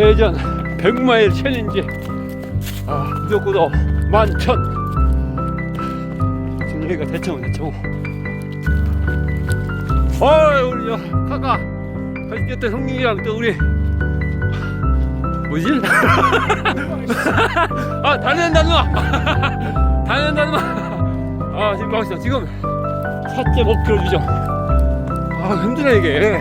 대전 100마일 챌린지. 아, 무조건 만천. 지금 여기가 대청호 대청호 어이 우리 저 카카. 같이 뛰었던 형님이랑 또 우리. 뭐지? 아 달려낸다 누나 달려낸다 누나 아 지금 막있어. 지금 4.5km 주죠 아 힘드네 이게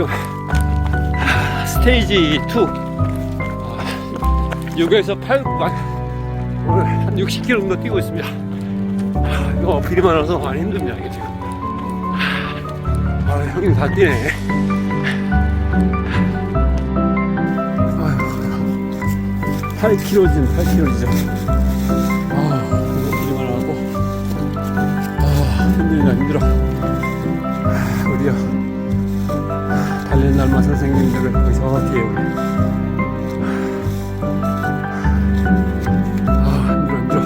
지금 아, 스테이지 2 아, 6에서 8 아, 오늘 한 60km 정도 뛰고 있습니다. 아, 이거 어필이 많아서 많이 힘듭니다 이게 지금. 아 형님 다 뛰네. 아휴 8km진 8km죠. 아 이거 어필이 많아갖고. 아 힘들다 힘들어. 아, 우리요 달리는 날만 선생님들을 거기서 어떻게 오네 아 힘들어 힘들어.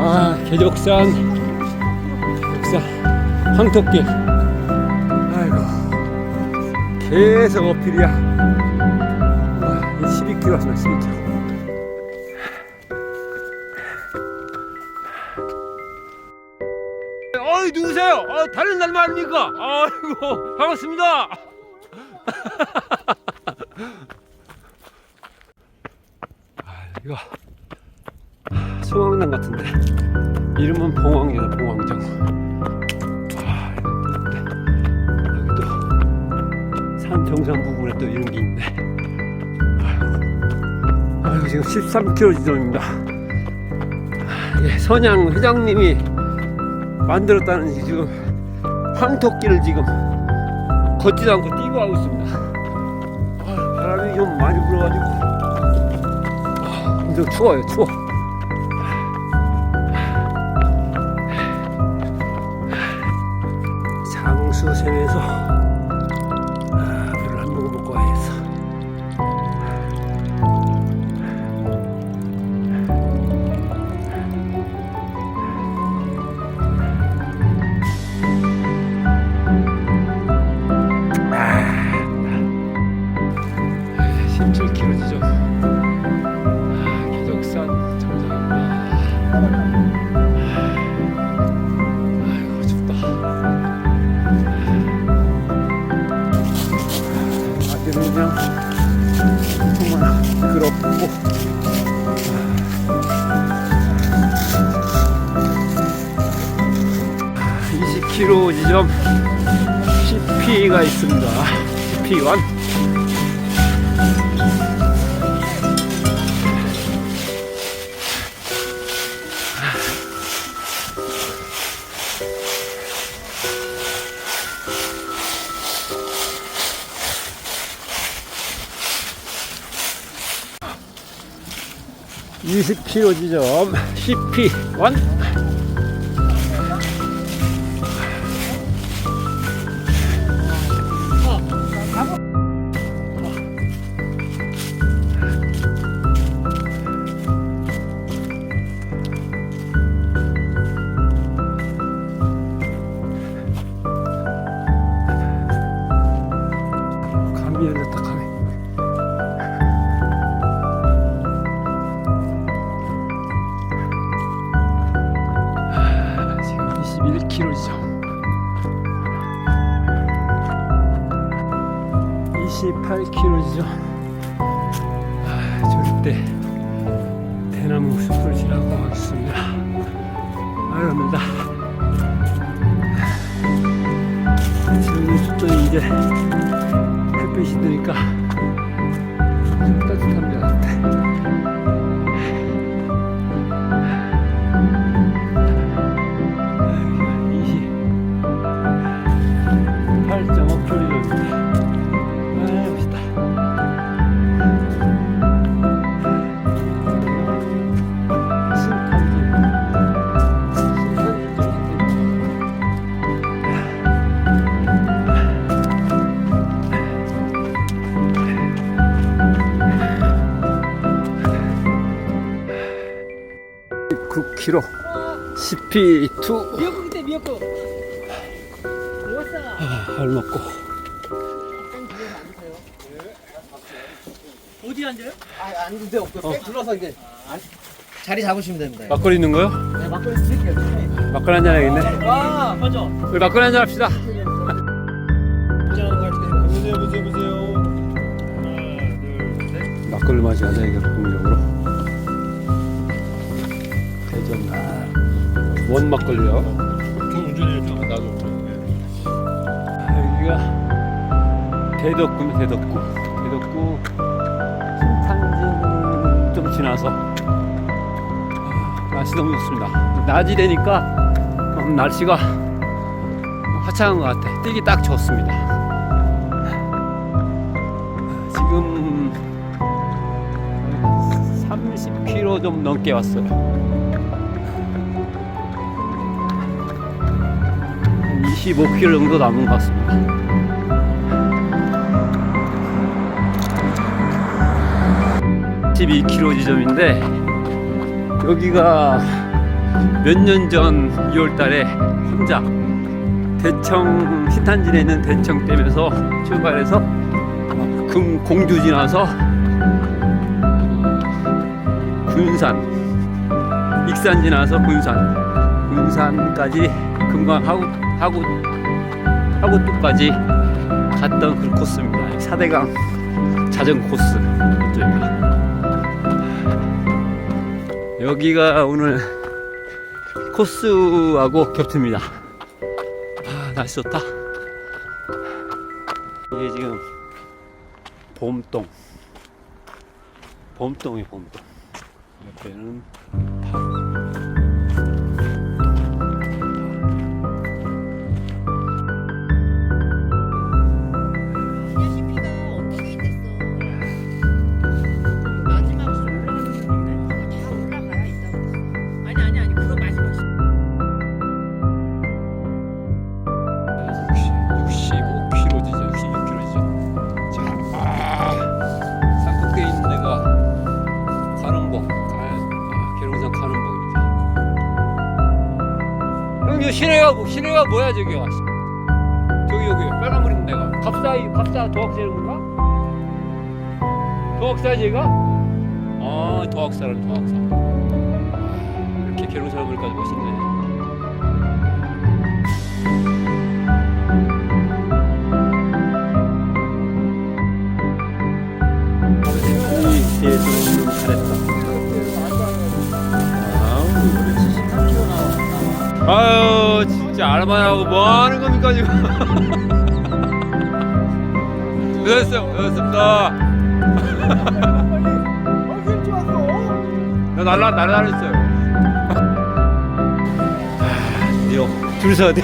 아 계적산. 계적산 황토길. 아이고. 계속 어필이야. 와, 12km 왔나 12km 어이 누구세요? 어, 다른 날만 아닙니까? 아이고 반갑습니다. 아, 이거 소왕당 같은데 이름은 봉황이다 봉황정. 아, 여기 또산 정상 부분에 또 이런 게 있네. 아이고, 아이고 지금 13km 지점입니다. 아, 예, 선양 회장님이 만들었다는 이 지금 황토길을 지금 걷지도 않고 뛰고 하고 있습니다. 아, 바람이 좀 많이 불어가지고 아, 엄청 추워요, 추워. 장수샘에서 그냥 정말. 아, 20km 지점 CP가 있습니다. CP1. 이십 k m 지점 CP1 28km죠? 아, 절대 대나무 숲을 지나고 있습니다. 아닙니다. 지금 저쪽에 이제 햇빛이 드니까 9kg CP2 미역국 때 미역국 아, 알 먹고 예. 어디 앉아요? 아, 앉은 데 없고 어. 둘러서 이제 아, 자리 잡으시면 됩니다. 막걸리 있는 거요? 네, 막걸리 드릴게요. 막걸리 한잔 하겠네 아, 와, 맞아. 우리 막걸리 한잔 합시다 보세요 보세요 보세요 막걸리 마셔야 이게 본격적으로 대전 원 막걸리요 저 운전해야죠 나도 운전해 여기가 대덕구네 대덕구. 대덕구 신탄진 좀 지나서. 아, 날씨 너무 좋습니다. 낮이 되니까 음, 날씨가 화창한 것 같아. 뛰기 딱 좋습니다. 지금 30km 좀 넘게 왔어요 한 25km 정도 남은 것 같습니다. 12km 지점인데 여기가 몇 년 전 2월 달에 혼자 대청 신탄진에 있는 대청댐에서 출발해서 금 공주 지나서 군산 익산 지나서 군산 군산까지 금강 하구 하구 하구뚝까지 갔던 그 코스입니다. 사대강 자전거 코스 이쪽입니다. 여기가 오늘 코스하고 겹칩니다. 아, 날씨 좋다. 이게 지금 봄동. 봄동이 봄동. 옆에는 시내가, 뭐- 시내가 뭐야, 저기가? 저기, 여기, 빨간 물 있는 데가. 갑사이, 갑사 도학사는 건가? 도학사, 제가? 아, 도학사는 도학사. 아, 이렇게 물까지 멋있네. 잘했다. 아유 알만하고 뭐 하는 겁니까 지금? 늦었어요, 늦었습니다. 나 날라 날라 했어요. 드디어 줄 서야 돼.